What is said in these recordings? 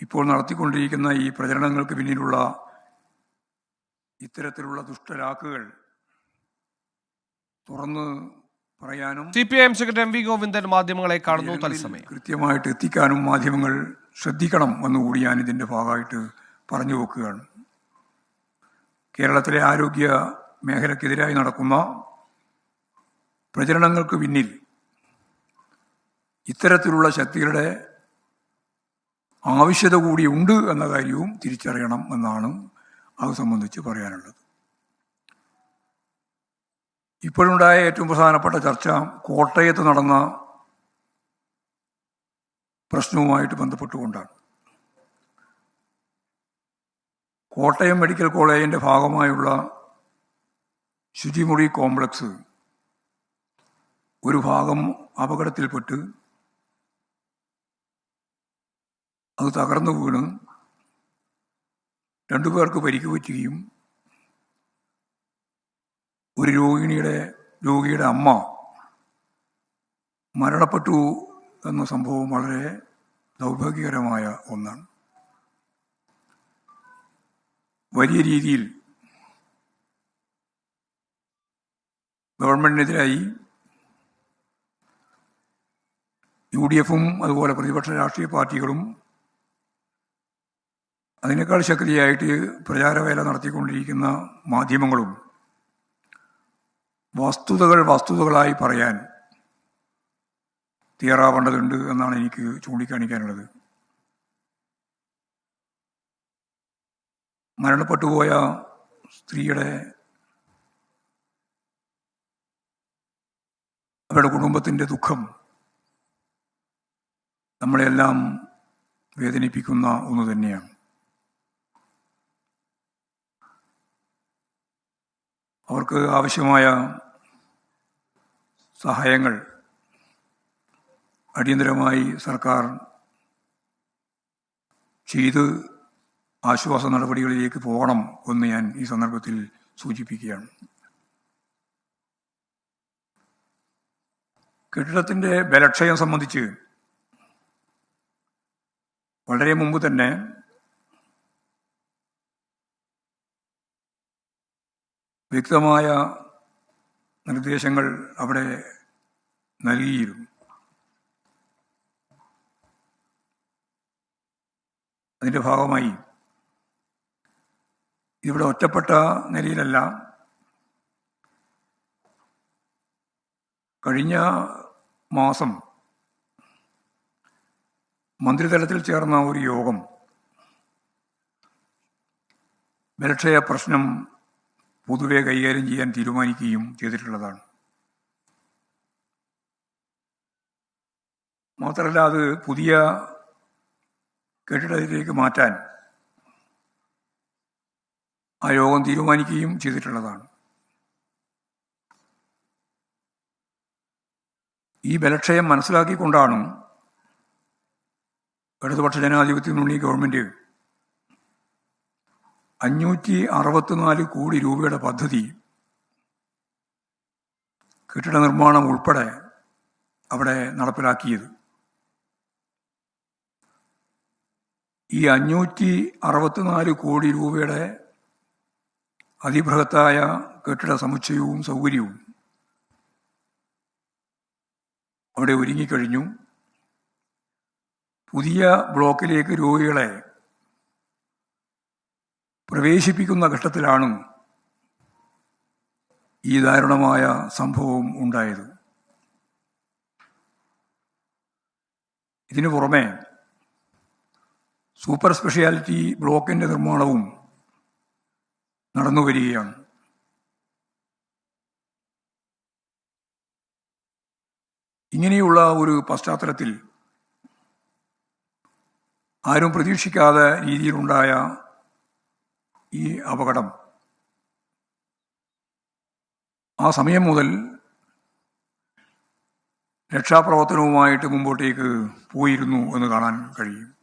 ഇപ്പോൾ നടത്തിക്കൊണ്ടിരിക്കുന്ന ഈ പ്രചരണങ്ങൾക്ക് പിന്നിലുള്ള ഇത്തരത്തിലുള്ള ദുഷ്ടരാക്കുകൾ തുറന്ന് പറയാനും C P I M secretary M V Govindan മാധ്യമങ്ങളെ കാണുന്നു തത്സമയം. കൃത്യമായിട്ട് എത്തിക്കാനും മാധ്യമങ്ങൾ ശ്രദ്ധിക്കണം എന്നുകൂടി ഞാൻ ഇതിന്റെ ഭാഗമായിട്ട് പറഞ്ഞു വെക്കുകയാണ്. കേരളത്തിലെ ആരോഗ്യ മേഖലക്കെതിരായി നടക്കുന്ന പ്രചരണങ്ങൾക്ക് പിന്നിൽ ഇത്തരത്തിലുള്ള ശക്തികളുടെ ആവശ്യത കൂടി ഉണ്ട് എന്ന കാര്യവും തിരിച്ചറിയണം എന്നാണ് അത് സംബന്ധിച്ച് പറയാനുള്ളത്. ഇപ്പോഴുണ്ടായ ഏറ്റവും പ്രധാനപ്പെട്ട ചർച്ച കോട്ടയത്ത് നടന്ന പ്രശ്നവുമായിട്ട് ബന്ധപ്പെട്ടുകൊണ്ടാണ്. കോട്ടയം മെഡിക്കൽ കോളേജിന്റെ ഭാഗമായുള്ള ശുചിമുറി കോംപ്ലക്സ് ഒരു ഭാഗം അപകടത്തിൽപ്പെട്ട് അത് തകർന്നു വീണ്. രണ്ടു പേർക്ക് പരിക്ക് പറ്റുകയും ഒരു രോഗിണിയുടെ രോഗിയുടെ അമ്മ മരണപ്പെട്ടു എന്ന സംഭവം വളരെ ദൗർഭാഗ്യകരമായ ഒന്നാണ്. വലിയ രീതിയിൽ ഗവൺമെന്റിനെതിരായി യു ഡി എഫും അതുപോലെ പ്രതിപക്ഷ രാഷ്ട്രീയ പാർട്ടികളും അതിനേക്കാൾ ശക്തിയായിട്ട് പ്രചാരവേല നടത്തിക്കൊണ്ടിരിക്കുന്ന മാധ്യമങ്ങളും വസ്തുതകൾ വസ്തുതകളായി പറയാൻ തയ്യാറാവേണ്ടതുണ്ട് എന്നാണ് എനിക്ക് ചൂണ്ടിക്കാണിക്കാനുള്ളത്. മരണപ്പെട്ടുപോയ സ്ത്രീയുടെ അവരുടെ കുടുംബത്തിന്റെ ദുഃഖം നമ്മളെല്ലാം വേദനിപ്പിക്കുന്ന ഒന്ന് തന്നെയാണ്. അവർക്ക് ആവശ്യമായ സഹായങ്ങൾ അടിയന്തരമായി സർക്കാർ ചെയ്ത് ആശ്വാസ നടപടികളിലേക്ക് പോകണം എന്ന് ഞാൻ ഈ സന്ദർഭത്തിൽ സൂചിപ്പിക്കുകയാണ്. കെട്ടിടത്തിന്റെ ബലക്ഷയം സംബന്ധിച്ച് വളരെ മുമ്പ് തന്നെ വ്യക്തമായ നിർദ്ദേശങ്ങൾ അവിടെ നൽകിയിരുന്നു. അതിന്റെ ഭാഗമായി ഇവിടെ ഒറ്റപ്പെട്ട നിലയിലല്ല. കഴിഞ്ഞ മാസം മന്ത്രിതലത്തിൽ ചേർന്ന ഒരു യോഗം ബലക്ഷയ പ്രശ്നം പൊതുവെ കൈകാര്യം ചെയ്യാൻ തീരുമാനിക്കുകയും ചെയ്തിട്ടുള്ളതാണ്. മാത്രമല്ല അത് പുതിയ കെട്ടിടത്തിലേക്ക് മാറ്റാൻ ആ യോഗം തീരുമാനിക്കുകയും ചെയ്തിട്ടുള്ളതാണ്. ഈ ബലക്ഷയം മനസ്സിലാക്കിക്കൊണ്ടാണ് ഇടതുപക്ഷ ജനാധിപത്യ മുന്നണി ഗവൺമെന്റ് അഞ്ഞൂറ്റി അറുപത്തിനാല് കോടി രൂപയുടെ പദ്ധതി കെട്ടിട നിർമ്മാണം ഉൾപ്പെടെ അവിടെ നടപ്പിലാക്കിയത്. ഈ അഞ്ഞൂറ്റി അറുപത്തിനാല് കോടി രൂപയുടെ അതിബൃഹത്തായ കെട്ടിട സമുച്ചയവും സൗകര്യവും അവിടെ ഒരുങ്ങിക്കഴിഞ്ഞു. പുതിയ ബ്ലോക്കിലേക്ക് രോഗികളെ പ്രവേശിപ്പിക്കുന്ന ഘട്ടത്തിലാണ് ഈ ദാരുണമായ സംഭവം ഉണ്ടായത്. ഇതിനു പുറമെ സൂപ്പർ സ്പെഷ്യാലിറ്റി ബ്ലോക്കിന്റെ നിർമ്മാണവും നടന്നു വരികയാണ്. ഇങ്ങനെയുള്ള ഒരു പശ്ചാത്തലത്തിൽ ആരും പ്രതീക്ഷിക്കാതെ രീതിയിലുണ്ടായ ഈ അപകടം. ആ സമയം മുതൽ രക്ഷാപ്രവർത്തനവുമായിട്ട് മുമ്പോട്ടേക്ക് പോയിരുന്നു എന്ന് കാണാൻ കഴിയും.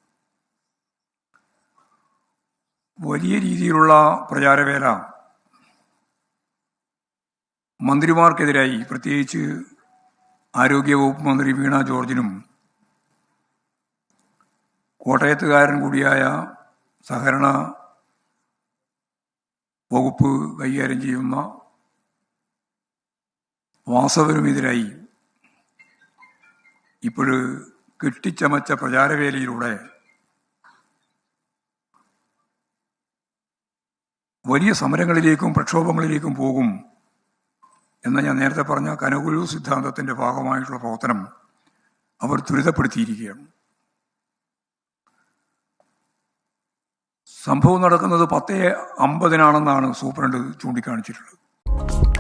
വലിയ രീതിയിലുള്ള പ്രചാരവേല മന്ത്രിമാർക്കെതിരായി പ്രത്യേകിച്ച് ആരോഗ്യവകുപ്പ് മന്ത്രി വീണ ജോർജിനും കോട്ടയത്തുകാരൻ കൂടിയായ സഹകരണ വകുപ്പ് കൈകാര്യം ചെയ്യുന്ന വാസവനുമെതിരായി ഇപ്പോഴ് കെട്ടിച്ചമച്ച പ്രചാരവേലയിലൂടെ വലിയ സമരങ്ങളിലേക്കും പ്രക്ഷോഭങ്ങളിലേക്കും പോകും എന്ന ഞാൻ നേരത്തെ പറഞ്ഞ കനകുരു സിദ്ധാന്തത്തിന്റെ ഭാഗമായിട്ടുള്ള പ്രവർത്തനം അവർ ത്വരിതപ്പെടുത്തിയിരിക്കുകയാണ്. സംഭവം നടക്കുന്നത് പത്തേ അമ്പതിനാണെന്നാണ് സൂപ്രണ്ട് ചൂണ്ടിക്കാണിച്ചിട്ടുള്ളത്.